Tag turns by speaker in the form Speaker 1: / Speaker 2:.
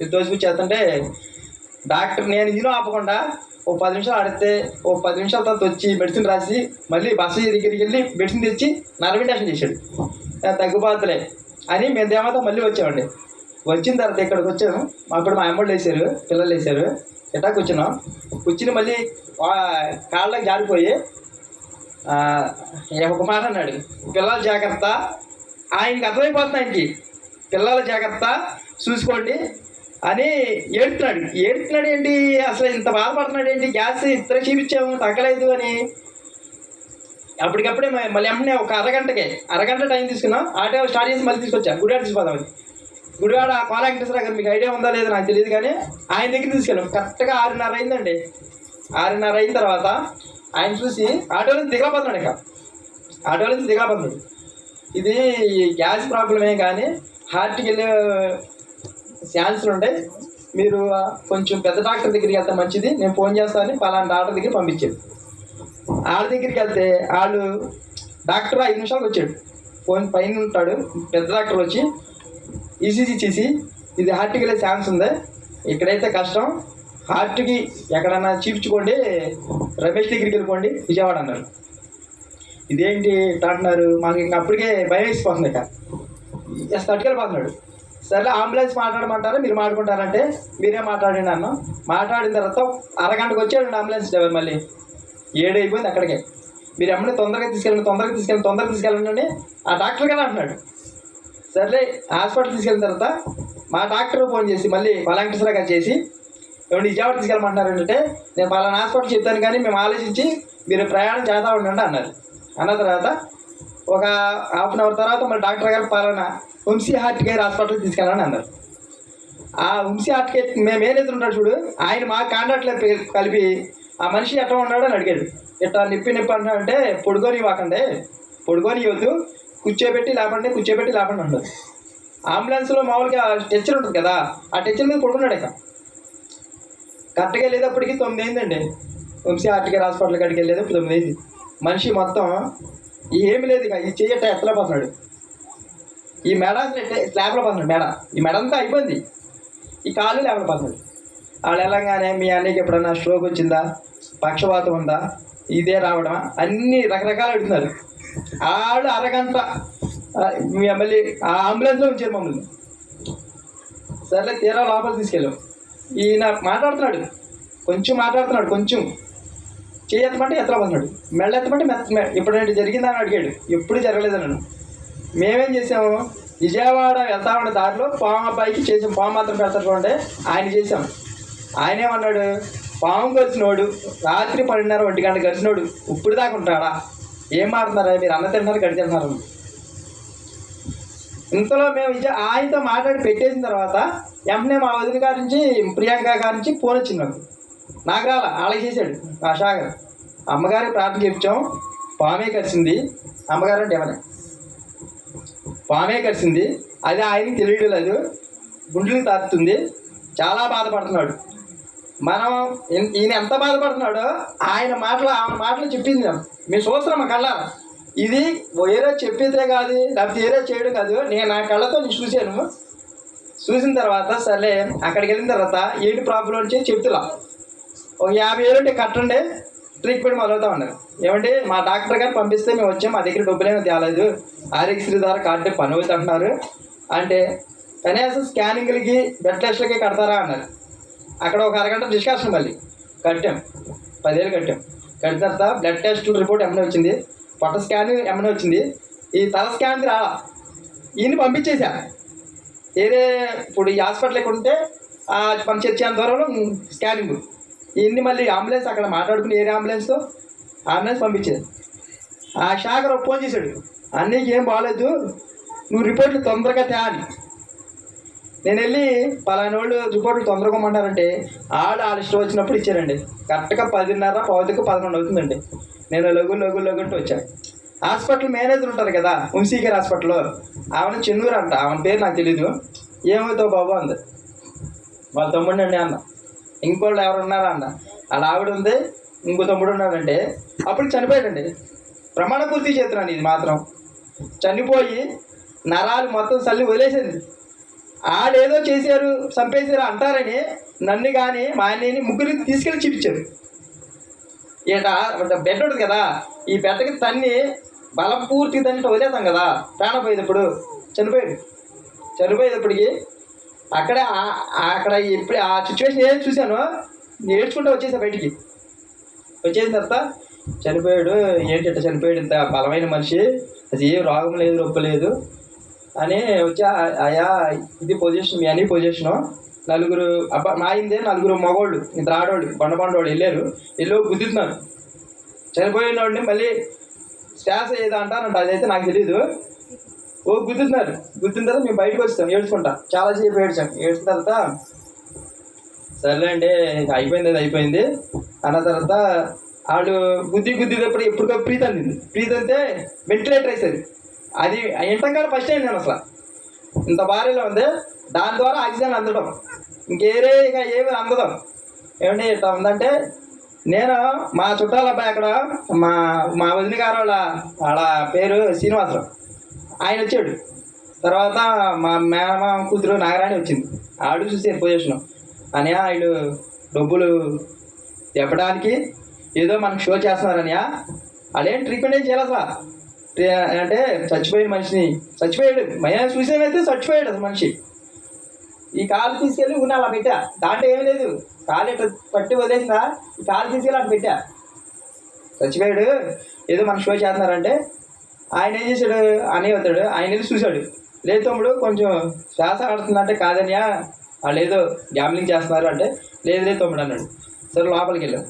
Speaker 1: ఇది తోసిపుచ్చేస్తుంటే డాక్టర్ నేను ఇందులో ఆపకుండా ఓ పది నిమిషాలు ఆడితే ఓ పది నిమిషాల తర్వాత వచ్చి మెడిసిన్ రాసి మళ్ళీ బస్సు దగ్గరికి వెళ్ళి మెడిసిన్ తెచ్చి నర్విండేషన్ చేశాడు. "ఆ, అని మేము దేవత మళ్ళీ వచ్చామండి. వచ్చిన తర్వాత ఇక్కడికి వచ్చాము. అప్పుడు మా అమ్మళ్ళు వేసారు పిల్లలు వేసారు ఎట్టా కూర్చున్నాం కూర్చుని మళ్ళీ కాళ్ళకి జారిపోయి ఒక మాట అన్నాడు. పిల్లల జాగ్రత్త ఆయనకి అర్థమైపోతుంది ఆయనకి. పిల్లల జాగ్రత్త చూసుకోండి అని ఏడుతున్నాడు. ఏడుతున్నాడు ఏంటి? అసలు ఇంత బాధపడుతున్నాడు ఏంటి? గ్యాస్ ఇద్దరు చూపించాము తగ్గలేదు అని. అప్పటికప్పుడే మ- మళ్ళీ అమ్మనే ఒక అరగంటకే అరగంట టైం తీసుకున్నాం. ఆటో స్టార్ట్ చేసి మళ్ళీ తీసుకొచ్చా. గుడివాడ తీసుకుపోదామని గుడివాడ కోల వెంకటేశ్వర గారు మీకు ఐడియా ఉందా లేదో నాకు తెలియదు కానీ ఆయన దగ్గర తీసుకెళ్ళాం. కరెక్ట్గా ఆరున్నర అయిందండి. ఆరున్నర అయిన తర్వాత ఆయన చూసి ఆటో నుంచి దిగపోతున్నాడు ఇక. ఆటో నుంచి ఇది గ్యాస్ ప్రాబ్లమే కానీ హార్ట్కి వెళ్ళే ఛాన్సులు ఉంటాయి మీరు కొంచెం పెద్ద డాక్టర్ దగ్గరికి వెళ్తే మంచిది. నేను ఫోన్ చేస్తానని పలానా డాక్టర్ దగ్గర పంపించాడు. వాళ్ళ దగ్గరికి వెళ్తే వాళ్ళు డాక్టర్ ఐదు నిమిషాలకు వచ్చాడు. ఫోన్ పైన ఉంటాడు. పెద్ద డాక్టర్ వచ్చి ఈసీజీ చేసి ఇది హార్ట్కి వెళ్ళే ఛాన్స్ ఉంది. ఇక్కడైతే కష్టం. హార్ట్కి ఎక్కడన్నా చూపించుకోండి రమేష్ దగ్గరికి వెళ్ళిపోండి. విజయవాడ అన్నారు. ఇదేంటి అంటున్నారు? మాకు ఇంకా అప్పటికే భయం వేసిపోతుంది ఇక. జస్ట్ అట్టుకెళ్ళిపోతున్నాడు సరే అంబులెన్స్ మాట్లాడమంటారా? మీరు మాట్లాడుకుంటారంటే మీరే మాట్లాడండి అన్న. మాట్లాడిన తర్వాత అరగంటకు వచ్చాడు అంబులెన్స్ డ్రైవర్ మళ్ళీ. ఏడు అయిపోయింది అక్కడికే. మీరు ఎమ్మని తొందరగా తీసుకెళ్ళండి తొందరగా తీసుకెళ్ళండి తొందరగా తీసుకెళ్ళండి ఆ డాక్టర్ గారు అంటున్నాడు. సర్లే హాస్పిటల్ తీసుకెళ్ళిన తర్వాత మా డాక్టర్ ఫోన్ చేసి మళ్ళీ పలాంకటేశ్వర గారు చేసి ఏమండి విజయవాడ తీసుకెళ్ళమంటున్నారు నేను పలానా హాస్పిటల్ చెప్తాను కానీ మేము ఆలోచించి మీరు ప్రయాణం చేద్దాం ఉండండి అన్నారు. అన్న తర్వాత ఒక హాఫ్ అన్ అవర్ తర్వాత మళ్ళీ డాక్టర్ గారు పలానా వంశీ హార్ట్ కేర్ హాస్పిటల్కి తీసుకెళ్ళాలని అన్నారు. ఆ వంశీ హార్ట్ కేర్ మేము ఏం ఎదురున్నాడు చూడు ఆయన మా కాంట్రాక్ట్లో కలిపి ఆ మనిషి ఎట్లా ఉన్నాడో అని అడిగాడు. ఇట్లా నిప్పి నిప్పి అంటే పొడుకొని ఇవ్వకండి పొడుకొని ఇవ్వద్దు కూర్చోబెట్టి లేపండి కూర్చోబెట్టి లేపండి ఉండదు అంబులెన్స్లో మామూలుగా టెచ్చర్ ఉంటుంది కదా ఆ టెచ్చర్ మీద పడుకున్నాడు ఇక. కరెక్ట్గా వెళ్ళేటప్పటికి తొమ్మిది అయిందండి. వంశీ హార్ట్ హాస్పిటల్ హాస్పిటల్కి అడిగి వెళ్ళేటప్పుడు తొమ్మిది అయింది. మనిషి మొత్తం ఏమి లేదు ఇక ఈ చెయ్యట ఎత్తలేకపోతున్నాడు. ఈ మెడ లేపలేకపోతున్నాడు మెడ. ఈ మెడ అంతా అయిపోయింది. ఈ కాళ్ళు లేపలేకపోతున్నాడు వాళ్ళు వెళ్ళంగానే మీ అన్నయ్యకి ఎప్పుడన్నా స్ట్రోక్ వచ్చిందా? పక్షవాతం ఉందా? ఇదే రావడమా? అన్ని రకరకాలు అడుగుతున్నారు. వాళ్ళు అరగంట మీ మళ్ళీ ఆ అంబులెన్స్లో ఉంచారు మమ్మల్ని. సర్లే తీరా లోపల తీసుకెళ్ళాం. ఈయన మాట్లాడుతున్నాడు. కొంచెం మాట్లాడుతున్నాడు కొంచెం. చేయి ఎత్తమంటే ఎత్తలేకపోతున్నాడు. మెళ్ళ ఎత్తమంటే మెత్త మె- జరిగిందని అడిగాడు. ఎప్పుడు జరగలేదు నన్ను మేమేం చేసాము? విజయవాడ వెళ్తా ఉన్న దారిలో. పాము అబ్బాయికి చేసాం పాము మాత్రం పెడతారు ఆయన చేసాం ఆయన ఏమన్నాడు? పాము గడిచినోడు రాత్రి పన్నెండున్నర ఒంటి గంట గడిచినోడు ఇప్పుడు దాకా ఉంటాడా? ఏం మాట్లాడుతున్నారా? మీరు అన్న తింటున్నారు గడిచేస్తున్నారు ఇంతలో మేము విజయ ఆయనతో మాట్లాడి పెట్టేసిన తర్వాత వెంటనే మా వదిన గారి నుంచి ప్రియాంక గారి నుంచి ఫోన్ వచ్చింది నాకు నాకు రాల వాళ్ళకి చేశాడు ఆ షాగర్ అమ్మగారికి ప్రార్థన చెప్తాం పామే కలిసింది అమ్మగారు అంటే ఏమన్నా పామే కలిసింది. అది ఆయనకి తెలియడం లేదు. గుండెలకు తాకుతుంది. చాలా బాధపడుతున్నాడు. మనం ఈయన- ఎంత బాధపడుతున్నాడో ఆయన మాటలు ఆమె మాటలు చెప్పింది మేము. చూస్తున్నాం మా కళ్ళ. ఇది వేరే చెప్పితే కాదు లేకపోతే వేరే చేయడం కాదు. నేను నా కళ్ళతో నేను చూశాను. చూసిన తర్వాత సరే అక్కడికి వెళ్ళిన తర్వాత ఏంటి ప్రాబ్లం అని చెప్పి చెప్తున్నా. ఒక యాభై వేలు ఉంటే కట్టండి. ట్రీట్మెంట్ మొదలవుతా ఉన్నారు ఏమంటే మా డాక్టర్ గారు పంపిస్తే మేము వచ్చాం మా దగ్గర డబ్బులేమీ తేలేదు. ఆరోగ్యశ్రీ ద్వారా కార్డు పని అవుతుంటున్నారు అంటే కనీసం స్కానింగ్లకి బ్లడ్ టెస్ట్లకి కడతారా అన్నారు. అక్కడ ఒక అరగంట డిస్కషన్ మళ్ళీ. కట్టాం. పదివేలు కట్టాం. కట్టిన తర్వాత బ్లడ్ టెస్ట్ రిపోర్ట్ ఏమైనా వచ్చింది? పొట్ట స్కాన్ ఏమైనా వచ్చింది? ఈ తల స్కాన్కి రాలా. ఈయన పంపించేశా. ఏదే ఇప్పుడు ఈ హాస్పిటల్ ఎక్కడ ఉంటే ఆ మన చర్చ దూరంలో స్కానింగ్. ఇన్ని మళ్ళీ అంబులెన్స్ అక్కడ మాట్లాడుకుని ఏరే అంబులెన్స్తో అంబులెన్స్ పంపించేది. ఆ శాఖర్ ఫోన్ చేశాడు. అన్నీ ఏం బాగాలేదు నువ్వు రిపోర్ట్లు తొందరగా తే అని నేను వెళ్ళి పలాని వాళ్ళు రిపోర్ట్లు తొందరగా ఇవ్వమంటారంటే ఆడ వాళ్ళ ఇష్టం వచ్చినప్పుడు ఇచ్చారండి. కరెక్ట్గా పదిన్నర పౌదికి పదకొండు అవుతుందండి. నేను లఘు లఘు లఘుంటూ వచ్చాను హాస్పిటల్ మేనేజర్ ఉంటారు కదా వంశీకర్ హాస్పిటల్లో. ఆమె చెన్నూరు అంట ఆమె పేరు నాకు తెలీదు. ఏమవుతావు బాబు అంది. వాళ్ళ తమ్ముడిని అండి అన్న. ఇంకోళ్ళు ఎవరు ఉన్నారా అన్న అలా ఆవిడ ఉంది ఇంకో తమ్ముడు ఉన్నాడంటే అప్పుడు చనిపోయాడండి. ప్రమాణ పూర్తి చేస్తున్నాను ఇది మాత్రం. చనిపోయి నరాలు మొత్తం చల్లి వదిలేసింది. ఆడేదో చేశారు చంపేశారు అంటారని నన్ను కానీ మా ఆయన్ని ముగ్గురిని తీసుకెళ్ళి చూపించారు. ఈట బెడ్ ఉంటుంది కదా ఈ బెడ్డకి తన్ని బలం పూర్తిగా తన్ని వదిలేతాం కదా ప్రాణపోయేటప్పుడు చనిపోయాడు. చనిపోయేటప్పటికి అక్కడ అక్కడ ఎప్పుడు ఆ సిచ్యువేషన్ ఏం చూశానో నేర్చుకుంటూ వచ్చేసా బయటికి. వచ్చేసిన తర్వాత చనిపోయాడు ఏంటి చనిపోయాడు ఇంత బలమైన మనిషి అది ఏ రోగం లేదు రొప్ప లేదు అని వచ్చి అయా ఇది పొజిషన్ మీ అని పొజిషను నలుగురు అబ్బా మా అయిందే నలుగురు మగోళ్ళు ఇద్దరు ఆడోళ్ళు బండ బండోళ్ళు వెళ్ళారు వెళ్ళో గుద్దుతున్నారు చనిపోయిన వాడిని మళ్ళీ శ్వాస ఏదో అంటారంట అదైతే నాకు తెలియదు ఓ గుద్దుతున్నారు గుద్దిన తర్వాత మేము బయటకు వస్తాం ఏడ్చుకుంటాం. చాలా సేపు ఏడ్చాం. ఏడ్చిన తర్వాత సర్లేండి అయిపోయింది అది అయిపోయింది. అన్న తర్వాత వాళ్ళు గుద్ది గుద్దినప్పుడు ఎప్పుడు ప్రీతి అందింది. ప్రీతి అంతే వెంటిలేటర్ వేసేది. అది ఇంటంగా ఫస్ట్ అయింది నేను అసలు. ఇంత భారీలో ఉంది. దాని ద్వారా ఆక్సిజన్ అందడం. ఇంకేరే ఇంకా ఏమి అందడం. ఏమండి ఇట్లా ఉందంటే నేను మా చుట్టాల అబ్బాయి అక్కడ మా మా వదిన గారు వాళ్ళ వాళ్ళ పేరు శ్రీనివాసరావు. ఆయన వచ్చాడు. తర్వాత మా మేనమా కూతురు నాగరాణి వచ్చింది. ఆడు చూసి పొజిషన్ అని వీళ్ళు డబ్బులు చెప్పడానికి ఏదో మనకు షో చేస్తున్నారని అదేం ట్రీట్మెంట్ ఏం చేయాలి అసలు అంటే చచ్చిపోయిన మనిషిని చచ్చిపోయాడు. మేము చూసేమైతే చచ్చిపోయాడు అసలు మనిషి. ఈ కాలు తీసుకెళ్ళి ఉన్న అలా పెట్టా. దాంట్లో ఏమీ లేదు. కాలు ఇట్లా పట్టి వదిలేసిన ఈ కాలు తీసుకెళ్ళి అట్లా పెట్టా. చచ్చిపోయాడు. ఏదో మనం షో చేస్తున్నారంటే ఆయన ఏం చేశాడు? అని అవుతాడు ఆయన వెళ్ళి చూశాడు. లేదు తమ్ముడు కొంచెం శ్వాస ఆడుతుందంటే కాదనియా వాళ్ళు ఏదో గ్యాంబ్లింగ్ చేస్తున్నారు అంటే లేదు లేదు తమ్ముడు అన్నాడు. సరే లోపలికి వెళ్ళాం.